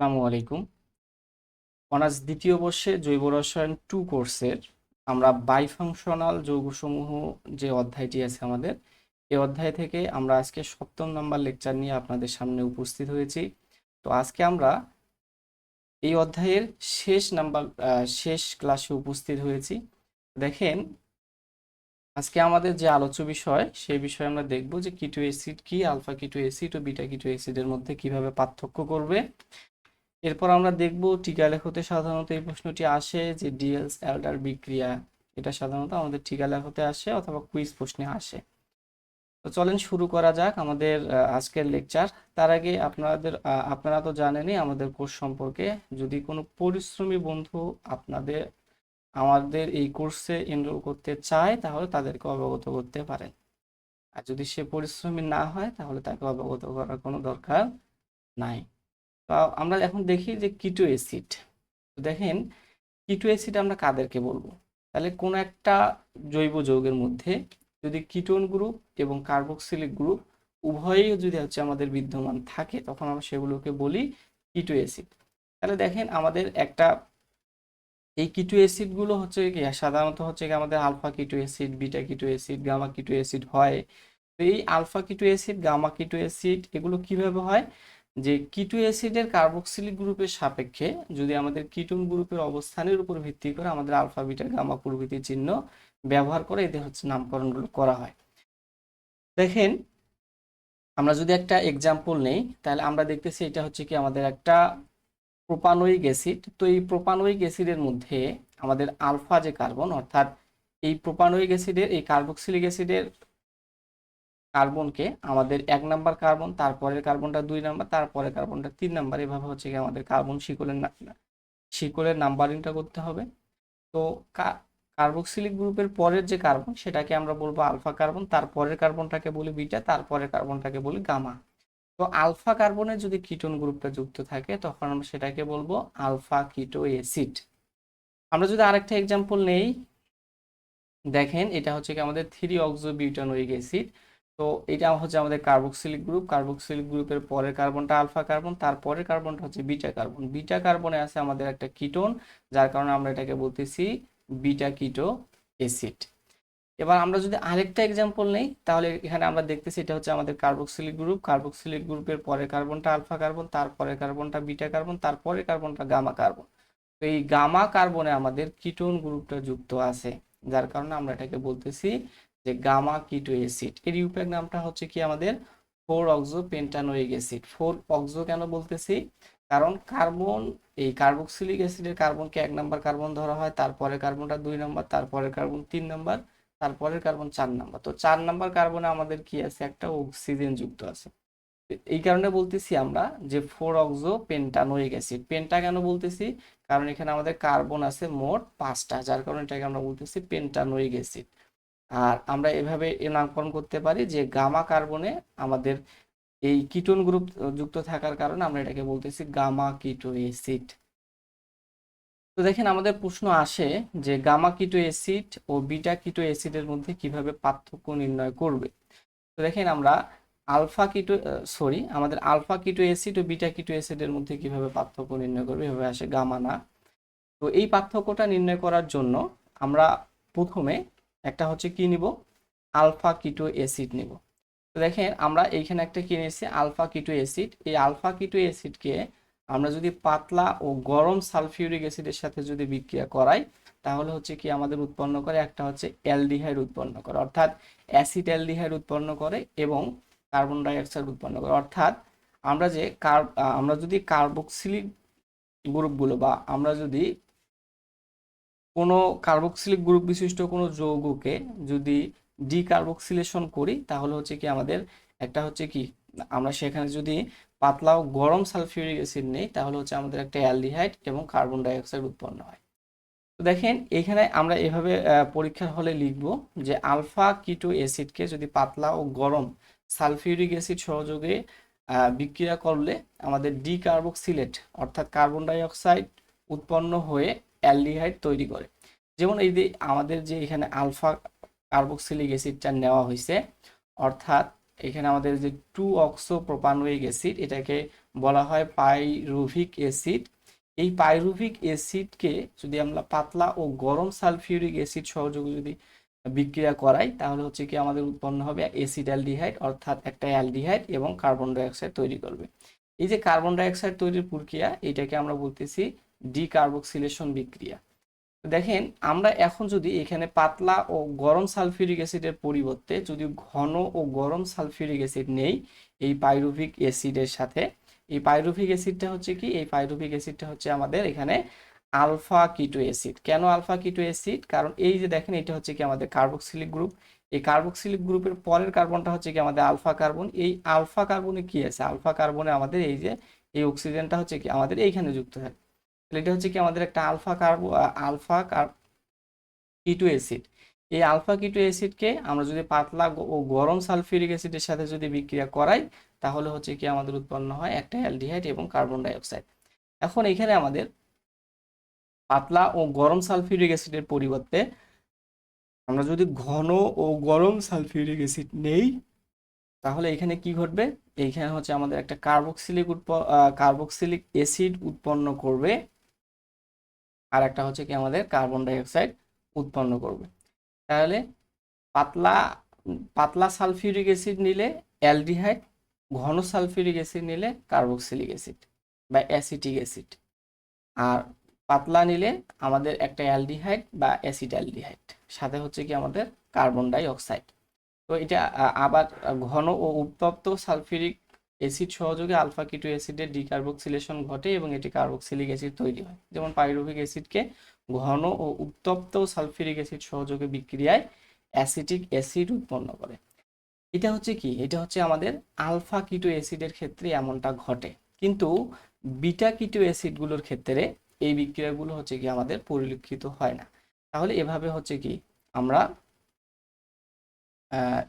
আসসালামু আলাইকুম। অনার্স দ্বিতীয় বর্ষে জৈব রসায়ন টু কোর্সের আমরা বাইফাংশনাল যৌগসমূহ যে অধ্যায়টি আছে আমাদের এই অধ্যায় থেকে আমরা আজকে সপ্তম নাম্বার লেকচার নিয়ে আপনাদের সামনে উপস্থিত হয়েছি। তো আজকে আমরা এই অধ্যায়ের শেষ নাম্বার শেষ ক্লাসে উপস্থিত হয়েছি। দেখেন, আজকে আমাদের যে আলোচ্য বিষয়, সেই বিষয়ে আমরা দেখব যে কিটো অ্যাসিড কি আলফা কিটো অ্যাসিড ও বিটা কিটো অ্যাসিডের মধ্যে কীভাবে পার্থক্য করবে। এরপর আমরা দেখব টিকা লেখতে সাধারণত এই প্রশ্নটি আসে যে ডিএলস অ্যালডার বিক্রিয়া, এটা সাধারণত আমাদের টিকা লেখতে আসে অথবা কুইজ প্রশ্নে আসে। তো চলেন শুরু করা যাক আমাদের আজকের লেকচার। তার আগে আপনাদের আপনারা তো জানেনই আমাদের কোর্স সম্পর্কে। যদি কোনো পরিশ্রমী বন্ধু আপনাদের, আমাদের এই কোর্সে এনরোল করতে চায়, তাহলে তাদেরকে অবগত করতে পারেন। আর যদি সে পরিশ্রমী না হয়, তাহলে তাকে অবগত করার কোনো দরকার নাই। আমরা এখন দেখি যে কিটো অ্যাসিড দেখেন কিটো অ্যাসিড আমরা কাদেরকে বলব? তাহলে কোনো একটা জৈব যৌগের মধ্যে যদি কিটোন গ্রুপ এবং কার্বক্সিলিক গ্রুপ উভয়ই যদি হচ্ছে আমাদের বিদ্যমান থাকে, তখন আমরা সেগুলোকে বলি কিটো অ্যাসিড তাহলে দেখেন আমাদের একটা এই কিটো অ্যাসিডগুলো হচ্ছে কি, সাধারণত হচ্ছে কি আমাদের alpha keto acid beta keto acid gamma keto acid হয়। তো এই alpha keto acid gamma keto acid এগুলো কীভাবে হয়? যে কিটু অ্যাসিডের কার্বক্সিলিক গ্রুপের সাপেক্ষে যদি আমাদের কিটোন গ্রুপের অবস্থানের উপর ভিত্তি করে আমাদের আলফা বিটা গামা প্রভৃতি চিহ্ন ব্যবহার করে এদের হচ্ছে নামকরণগুলো করা হয়। দেখেন, আমরা যদি একটা এক্সাম্পল নেই, তাহলে আমরা দেখতেছি এটা হচ্ছে কি আমাদের একটা প্রোপানোয়িক অ্যাসিড তো এই প্রোপানোয়িক অ্যাসিডের মধ্যে আমাদের আলফা যে কার্বন অর্থাৎ এই প্রোপানোয়িক অ্যাসিডের এই কার্বক্সিলিক অ্যাসিডের কার্বনকে আমাদের এক নাম্বার কার্বন, তারপরের কার্বনটা দুই নাম্বার, তারপরের কার্বনটা তিন নাম্বার, এভাবে হচ্ছে কি আমাদের কার্বন শিকলের শিকলের নাম্বারিংটা করতে হবে। তো কার্বক্সিলিক গ্রুপের পরের যে কার্বন, সেটাকে আমরা বলব আলফা কার্বন তারপরের কার্বনটাকে বলি বিটা তারপরের কার্বনটাকে বলি গামা তো আলফা কার্বনে যদি কিটোন গ্রুপটা যুক্ত থাকে, তখন আমরা সেটাকে বলব আলফা কিটো অ্যাসিড আমরা যদি আরেকটা এক্সাম্পল নেই, দেখেন, এটা হচ্ছে কি আমাদের থ্রি অক্সো বিউটানোয়িক অ্যাসিড তো এটা হচ্ছে আমাদের কার্বক্সিলিক গ্রুপ কার্বক্সিলিক গ্রুপের পরের কার্বনটা আলফা কার্বন তারপরের কার্বনটা হচ্ছে বিটা কার্বন বিটা কার্বনে আছে আমাদের একটা কিটোন যার কারণে আমরা এটাকে বলতেছি বিটা কিটো অ্যাসিড এবার আমরা যদি আরেকটা এক্সাম্পল নেই, তাহলে এখানে আমরা দেখতেছি এটা হচ্ছে আমাদের কার্বক্সিলিক গ্রুপ কার্বক্সিলিক গ্রুপের পরে কার্বনটা আলফা কার্বন তারপরে কার্বনটা বিটা কার্বন তারপরে কার্বনটা গামা কার্বন তো এই গামা কার্বনে আমাদের কিটোন গ্রুপটা যুক্ত আছে, যার কারণে আমরা এটাকে বলতেছি যে গামা কিটো অ্যাসিড। এর ইউপ্যাক নামটা হচ্ছে কি আমাদের four oxo pentanoic acid. Four oxo কেন বলতেছি? কারণ কার্বন, এই কার্বক্সিলিক অ্যাসিডের কার্বনকে এক নম্বর কার্বন ধরা হয় তারপরে কার্বনটা দুই নাম্বার তারপরে কার্বন তিন নাম্বার, তারপরের কার্বন চার নাম্বার। তো চার নাম্বার কার্বনে আমাদের কি আছে? একটা অক্সিজেন যুক্ত আছে। এই কারণে বলতেছি আমরা যে four oxo pentanoic acid. Penta কেন বলতেছি? কারণ এখানে আমাদের কার্বন আছে মোট পাঁচটা, যার কারণে এটাকে আমরা বলতেছি পেন্টানোয়িক অ্যাসিড। আর আমরা এভাবে এর নামকরণ করতে পারি যে গামা কার্বনে আমাদের এই কিটোন গ্রুপ যুক্ত থাকার কারণে আমরা এটাকে বলতেছি গামা কিটো অ্যাসিড তো দেখেন আমাদের প্রশ্ন আসে যে গামা কিটো অ্যাসিড ও বিটা কিটো অ্যাসিডের মধ্যে কীভাবে পার্থক্য নির্ণয় করবে? তো দেখেন আমরা আলফা কিটো সরি, আমাদের আলফা কিটো অ্যাসিড ও বিটা কিটো অ্যাসিডের মধ্যে কীভাবে পার্থক্য নির্ণয় করবে এভাবে আসে গামা না। তো এই পার্থক্যটা নির্ণয় করার জন্য আমরা প্রথমে একটা হচ্ছে কি নিব? আলফা কিটো অ্যাসিড নিব। তো দেখেন, আমরা এইখানে একটা কি নিয়েছি? Alpha keto acid. এই আলফা কিটো অ্যাসিডকে আমরা যদি পাতলা ও গরম সালফিউরিক অ্যাসিডের সাথে যদি বিক্রিয়া করাই, তাহলে হচ্ছে কি আমাদের উৎপন্ন করে একটা হচ্ছে অ্যালডিহাইড উৎপন্ন করে। অর্থাৎ অ্যাসিড অ্যালডিহাইড উৎপন্ন করে এবং কার্বন ডাইঅক্সাইড উৎপন্ন করে। অর্থাৎ আমরা যে কার আমরা যদি কার্বক্সিলিক গ্রুপগুলো বা আমরা যদি কোনো কার্বক্সিলিক গ্রুপ বিশিষ্ট কোনো যৌগকে যদি ডিকার্বক্সিলেশন করি, তাহলে হচ্ছে কি আমাদের একটা হচ্ছে কি, আমরা সেখানে যদি পাতলা ও গরম সালফিউরিক অ্যাসিড নেই, তাহলে হচ্ছে আমাদের একটা অ্যালডিহাইড এবং কার্বন ডাইঅক্সাইড উৎপন্ন হয়। তো দেখেন, এখানে আমরা এভাবে পরীক্ষার হলে লিখব যে আলফা কিটো অ্যাসিডকে যদি পাতলা ও গরম সালফিউরিক অ্যাসিড সহযোগে বিক্রিয়া করলে আমাদের ডিকার্বক্সিলেট অর্থাৎ কার্বন ডাইঅক্সাইড উৎপন্ন হয়ে অ্যালডিহাইড তৈরি করে। যেমন এই যে আমাদের যে এখানে আলফা কার্বক্সিলিক অ্যাসিডটা নেওয়া হয়েছে অর্থাৎ এখানে আমাদের যে টু অক্সো প্রোপানোয়িক অ্যাসিড, এটাকে বলা হয় পাইরুভিক অ্যাসিড। এই পাইরুভিক অ্যাসিডকে যদি আমরা পাতলা ও গরম সালফিউরিক অ্যাসিড সহযোগে যদি বিক্রিয়া করাই, তাহলে হচ্ছে কি আমাদের উৎপন্ন হবে অ্যাসিড অ্যালডিহাইড, অর্থাৎ একটা অ্যালডিহাইড এবং কার্বন ডাইঅক্সাইড তৈরি করবে। এই যে কার্বন ডাইঅক্সাইড তৈরির প্রক্রিয়া, এটাকে আমরা বলতেছি ডিকার্বক্সিলেশন বিক্রিয়া। দেখেন, আমরা এখন যদি এখানে পাতলা ও গরম সালফিউরিক অ্যাসিডের পরিবর্তে যদি ঘন ও গরম সালফিউরিক অ্যাসিড নেই, এই পাইরুভিক অ্যাসিডের সাথে, এই পাইরুভিক অ্যাসিডটা হচ্ছে কি? এই পাইরুভিক অ্যাসিডটা হচ্ছে আমাদের এখানে আলফা কিটো অ্যাসিড। কেন আলফা কিটো অ্যাসিড? কারণ এই যে দেখেন, এটা হচ্ছে কি আমাদের কার্বক্সিলিক গ্রুপ। এই কার্বক্সিলিক গ্রুপের পরের কার্বনটা হচ্ছে কি আমাদের আলফা কার্বন। এই আলফা কার্বনে কি আছে? আলফা কার্বনে আমাদের এই যে, এই অক্সিজেনটা হচ্ছে কি আমাদের এইখানে যুক্ত থাকে। তাহলে এটা হচ্ছে কি আমাদের একটা alpha carbo alpha keto acid এই আলফা কিটু অ্যাসিডকে আমরা যদি পাতলা ও গরম সালফিউরিক অ্যাসিডের সাথে যদি বিক্রিয়া করাই, তাহলে হচ্ছে কি আমাদের উৎপন্ন হয় একটা অ্যালডিহাইড এবং কার্বন ডাইঅক্সাইড। এখন এখানে আমাদের পাতলা ও গরম সালফিউরিক অ্যাসিডের পরিবর্তে আমরা যদি ঘন ও গরম সালফিউরিক অ্যাসিড নেই, তাহলে এখানে কি ঘটবে? এইখানে হচ্ছে আমাদের একটা কার্বক্সিলিক উৎপ কার্বক্সিলিক অ্যাসিড উৎপন্ন করবে আর একটা হচ্ছে কি আমাদের কার্বন ডাইঅক্সাইড উৎপন্ন করবে। তাহলে পাতলা পাতলা সালফিউরিক অ্যাসিড নিলে অ্যালডিহাইড, ঘন সালফিউরিক অ্যাসিড নিলে কার্বক্সিলিক অ্যাসিড বা অ্যাসিটিক অ্যাসিড আর পাতলা নিলে আমাদের একটা অ্যালডিহাইড বা অ্যাসিড অ্যালডিহাইড, সাথে হচ্ছে কি আমাদের কার্বন ডাই অক্সাইড তো এটা আবার ঘন ও উত্তপ্ত সালফিউরিক অ্যাসিড সহযোগে আলফা কিটো অ্যাসিডের ডিকার্বক্সিলেশন ঘটে এবং এটি কার্বক্সিলিক অ্যাসিড তৈরি হয়। যেমন পাইরুভিক অ্যাসিডকে ঘন ও উত্তপ্ত সালফিউরিক অ্যাসিড সহযোগে বিক্রিয়ায় অ্যাসিটিক অ্যাসিড উৎপন্ন করে। এটা হচ্ছে কি? এটা হচ্ছে আমাদের আলফা কিটো অ্যাসিডের ক্ষেত্রে এমনটা ঘটে। কিন্তু বিটা কিটো অ্যাসিডগুলোর ক্ষেত্রে এই বিক্রিয়াগুলো হচ্ছে কি আমাদের পরিলক্ষিত হয় না। তাহলে এভাবে হচ্ছে কি আমরা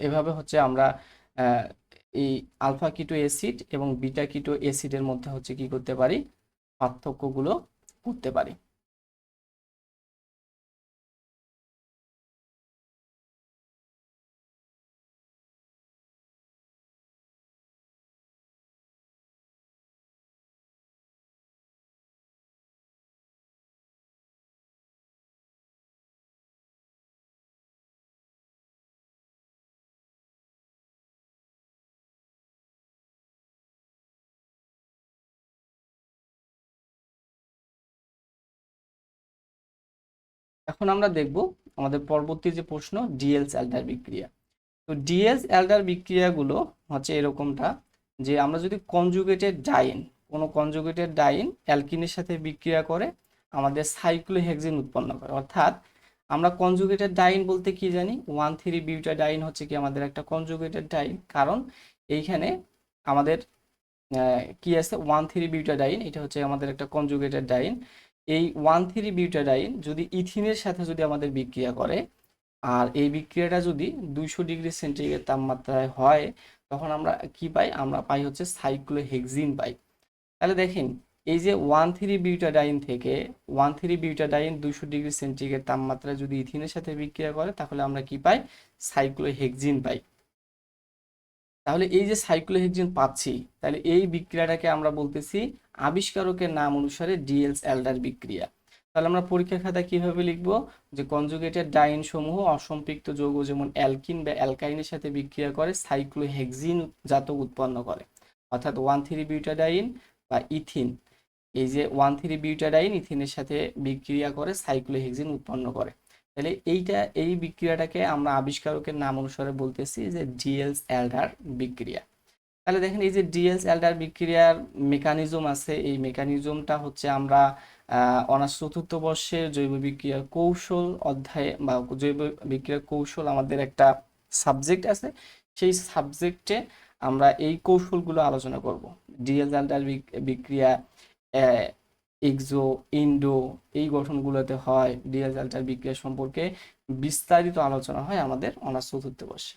এভাবে হচ্ছে আমরা এই আলফা কিটো অ্যাসিড এবং বিটা কিটো অ্যাসিডের মধ্যে হচ্ছে কি করতে পারি? পার্থক্যগুলো করতে পারি। এখন আমরা দেখব আমাদের পরবর্তী যে প্রশ্ন ডিএলস অ্যালডার বিক্রিয়া তো ডিএলস অ্যালডার বিক্রিয়াগুলো হচ্ছে এরকমটা যে আমরা যদি কনজুগেটেড ডাইন কোনো কনজুগেটেড ডাইন অ্যালকিনের সাথে বিক্রিয়া করে, আমাদের সাইক্লো সাইক্লোহেক্সিন উৎপন্ন করে। অর্থাৎ আমরা কনজুগেটেড ডাইন বলতে কি জানি? ওয়ান থ্রি বিউটা ডাইন হচ্ছে কি আমাদের একটা কনজুগেটেড ডাইন কারণ এইখানে আমাদের কি আছে? ওয়ান থ্রি বিউটা ডাইন এটা হচ্ছে আমাদের একটা কনজুগেটেড ডাইন এই ওয়ান থ্রি বিউটাডাইন যদি ইথিনের সাথে যদি আমাদের বিক্রিয়া করে, আর এই বিক্রিয়াটা যদি দুইশো ডিগ্রি সেন্টিগ্রেড তাপমাত্রায় হয়, তখন আমরা কি পাই? আমরা পাই হচ্ছে সাইক্লোহেক্সিন পাই। তাহলে দেখেন, এই যে ওয়ান থ্রি বিউটাডাইন থেকে ওয়ান থ্রি বিউটাডাইন দুইশো ডিগ্রি সেন্টিগ্রেড তাপমাত্রায় যদি ইথিনের সাথে বিক্রিয়া করে, তাহলে আমরা কি পাই? সাইক্লোহেক্সিন পাই। তাহলে এই যে সাইক্লোহেক্সিন পাচ্ছি, তাহলে এই বিক্রিয়াটাকে আমরা বলতেছি আবিষ্কারকের নাম অনুসারে ডিএলস অ্যালডার বিক্রিয়া। তাহলে আমরা পরীক্ষা খাতা কীভাবে লিখব? যে কনজুগেটেড ডাইন সমূহ অসম্পৃক্ত যৌগ যেমন অ্যালকিন বা অ্যালকাইনের সাথে বিক্রিয়া করে সাইক্লোহেক্সিন জাত উৎপন্ন করে। অর্থাৎ ওয়ান থ্রি বিউটাডাইন বা ইথিন। এই যে ওয়ান থ্রি বিউটাডাইন ইথিনের সাথে বিক্রিয়া করে সাইক্লোহেক্সিন উৎপন্ন করে। তাহলে এইটা, এই বিক্রিয়াটাকে আমরা আবিষ্কারকের নাম অনুসারে বলতেছি যে ডিএলস অ্যালডার বিক্রিয়া। তাহলে দেখেন এই যে ডিএলস অ্যালডার বিক্রিয়ার মেকানিজম আছে, এই মেকানিজমটা হচ্ছে আমরা অনার্স চতুর্থ বর্ষের জৈব বিক্রিয়ার কৌশল অধ্যায়ে বা জৈব বিক্রিয়ার কৌশল আমাদের একটা সাবজেক্ট আছে, সেই সাবজেক্টে আমরা এই কৌশলগুলো আলোচনা করব। ডিএলস অ্যালডার বিক্রিয়া এক্সো ইন্ডো এই গঠনগুলোতে হয় ডিএল আল্টার বিক্রিয়া সম্পর্কে বিস্তারিত আলোচনা হয় আমাদের অনার্স চতুর্থ বর্ষে।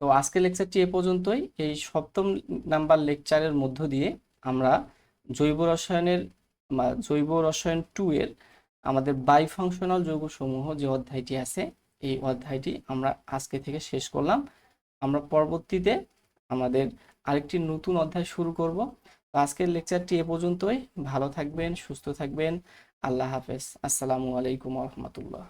তো আজকের লেকচারটি এ পর্যন্তই। এই সপ্তম নাম্বার লেকচারের মধ্য দিয়ে আমরা জৈব রসায়নের জৈব রসায়ন টু এর আমাদের বাইফাংশনাল যৌগসমূহ যে অধ্যায়টি আছে, এই অধ্যায়টি আমরা আজকে থেকে শেষ করলাম। আমরা পরবর্তীতে আমাদের আরেকটি নতুন অধ্যায় শুরু করব। তো আজকের লেকচারটি এ পর্যন্তই। ভালো থাকবেন সুস্থ থাকবেন। আল্লাহ হাফেজ। আসসালামু আলাইকুম রহমতুল্লাহ।